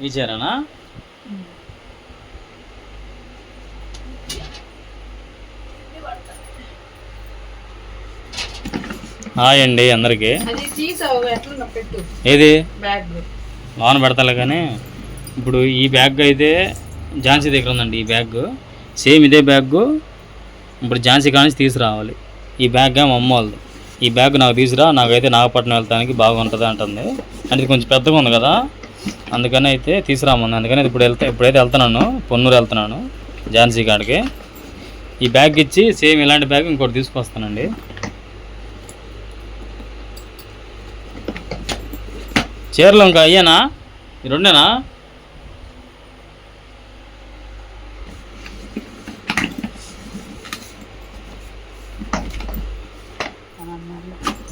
ఈ చీరనా హాయ్ అండి అందరికీ. ఏది? లోన పెడతాలే కానీ ఇప్పుడు ఈ బ్యాగ్ అయితే ఝాన్సీ దగ్గర ఉందండి ఈ బ్యాగ్ సేమ్ ఇదే బ్యాగ్ ఇప్పుడు ఝాన్సీ కానించి తీసుకురావాలి. ఈ బ్యాగ్ మా అమ్మ వాళ్ళది. ఈ బ్యాగ్ నాకు తీసుకురా నాకైతే నాగపట్నం వెళ్తానికి బాగుంటుంది అంటుంది. అంటే కొంచెం పెద్దగా ఉంది కదా. అందుకని అయితే తీసుకురామంది అందుకని ఇప్పుడు వెళ్తా ఇప్పుడైతే వెళ్తున్నాను పొన్నూరు వెళ్తున్నాను ఝాన్సీ కాడికి. ఈ బ్యాగ్ ఇచ్చి సేమ్ ఇలాంటి బ్యాగ్ ఇంకోటి తీసుకొస్తానండి. చీరలు ఇంకా అయ్యానా? ఈ రెండేనా?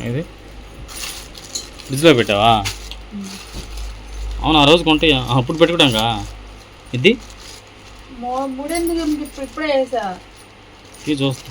ఇది ఫ్రిడ్జ్లో పెట్టావా? అవును ఆ రోజు కొంటే అప్పుడు పెట్టుకోవడానికా ఇది? ఇప్పుడు వేసా ఇది చూస్తా.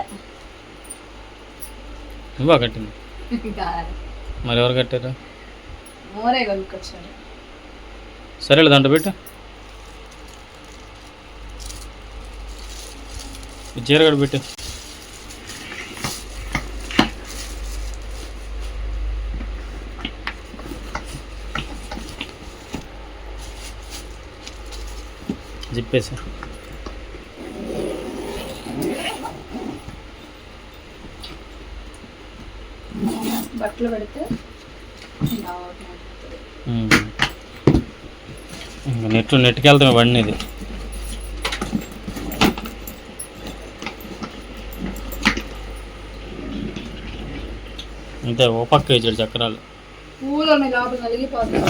నువ్వా కట్టింది? మరి ఎవరు కట్టారు? మోరే కొనుక్కొచ్చాను సరేలే దాంట్లో పెట్టు. ఈ చీర కూడా పెట్టు. చెప్పేసి బట్టలు పెడితే ఇలా అవుతుంది. ఇంకా నెట్ నెట్కి వెళ్తాం బండి ఇది. అంతే ఓ పక్క ఇచ్చాడు చక్రాలు. పూలు లోపల నలిగిపోతుంది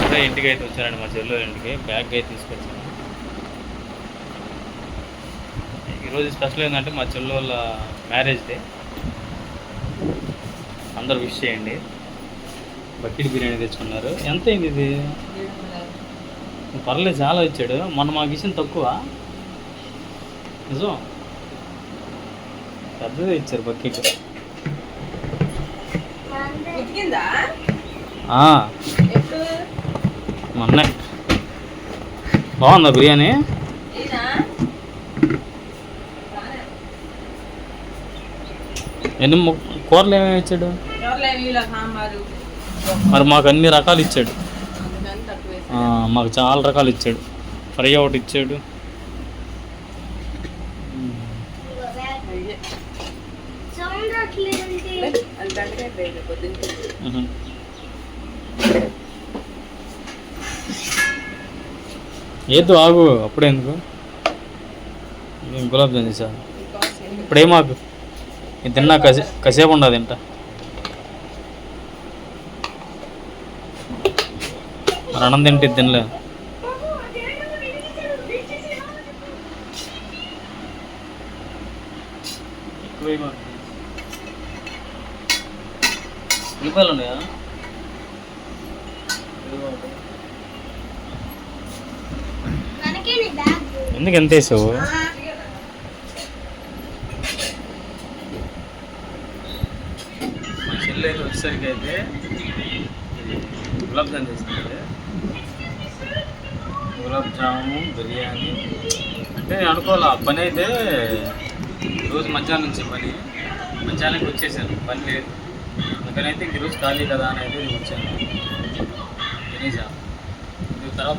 ఇప్పుడే ఇంటికి అయితే వచ్చానండి మా చెల్లెలు ఇంటికి బ్యాగ్ అయితే తీసుకొచ్చాను. ఈరోజు స్పెషల్ ఏంటంటే మా చెల్లి వాళ్ళ మ్యారేజ్ డే. అందరూ విష్ చేయండి. బకెట్ బిర్యానీ తెచ్చుకున్నారు. ఎంత అయింది ఇది? పర్లేదు చాలా ఇచ్చాడు. మొన్న మాకు ఇచ్చిన తక్కువ. నిజం? పెద్దదే ఇచ్చారు బకెట్. మొన్నే. బాగుందా బిర్యానీ? ఎన్ని కూరలు ఏమేమి ఇచ్చాడు? మరి మాకు అన్ని రకాలు ఇచ్చాడు. మాకు చాలా రకాలు ఇచ్చాడు. ఫ్రై ఒకటి ఇచ్చాడు. పొద్దున్న. ఏదో ఆగు అప్పుడే ఎందుకు? గులాబ్ జామ్ చేసా ఇప్పుడే మాకు ఇది తిన్నా కసే కసేపు ఉండదు తింట. మరి అన్నం తింటే ఇది తినలే ఉల్లిపాయలు ఉన్నాయా? ఎందుకు ఎంత వేసావు? మా వచ్చేసరికి అయితే గులాబ్ జామ్ గులాబ్ జాము బిర్యానీ. అంటే నేను అనుకోవాలి ఆ పని అయితే రోజు మధ్యాహ్నం నుంచి పని. మధ్యాహ్నానికి వచ్చేసాను పని లేదు. అందుకని అయితే రోజు ఖాళీ కదా అని అయితే నేను వచ్చాను. తినేసా. తర్వాత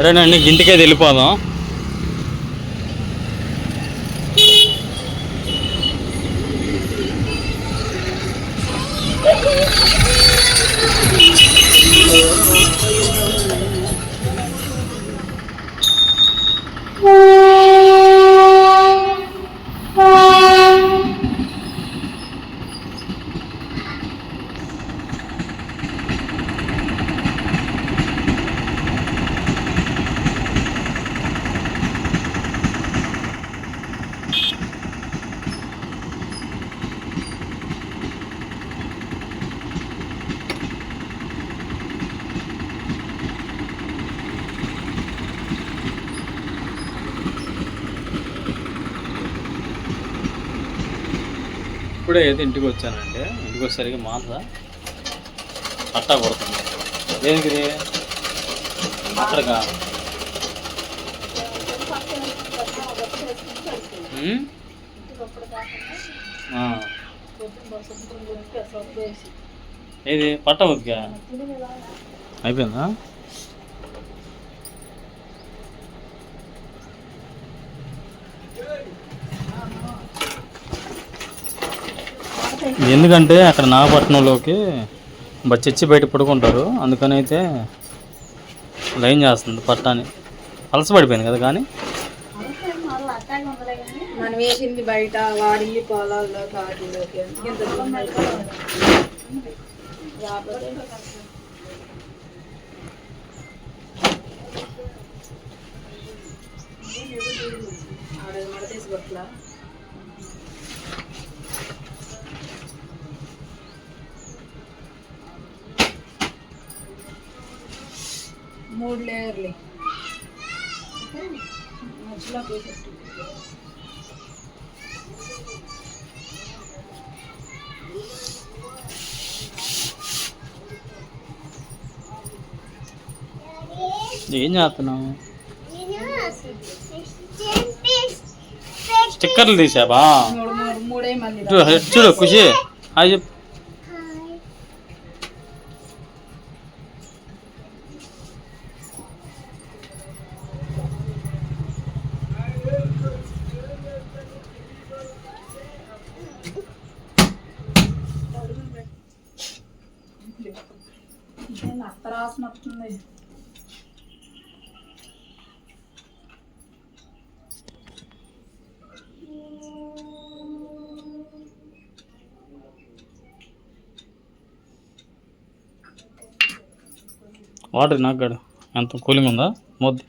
సరేనండి ఇంటికే వెళ్ళిపోదాం. ఇప్పుడే అయితే ఇంటికి వచ్చానంటే ఇంటికి వచ్చేసరికి మాస అట్టా కొడుతుంది. దేనికి ఇది? అక్కడగా ఏది? పట్ట ఉతికా అయిపోయిందా? ఎందుకంటే అక్కడ నాగపట్నంలోకి చచ్చి బయట పడుకుంటారు. అందుకని అయితే లైన్ చేస్తుంది పట్టాని. అలసపడిపోయింది కదా కానీ? మనం వేసింది బయట వాడింది పొలాల్లో కాటిలోకి. ఇంత ఆడ మడ తీసుకొట్లా మూడు లేయర్లు. మధ్యలో వేసేట్టు ఏం చేస్తున్నావు? నేను స్టిక్కర్లు తీసావా? చూడు ఖుషి. హాయ్ చెప్పు. వాటర్ నాకు ఎంత? కూలింగ్ ఉందా? మొద్దు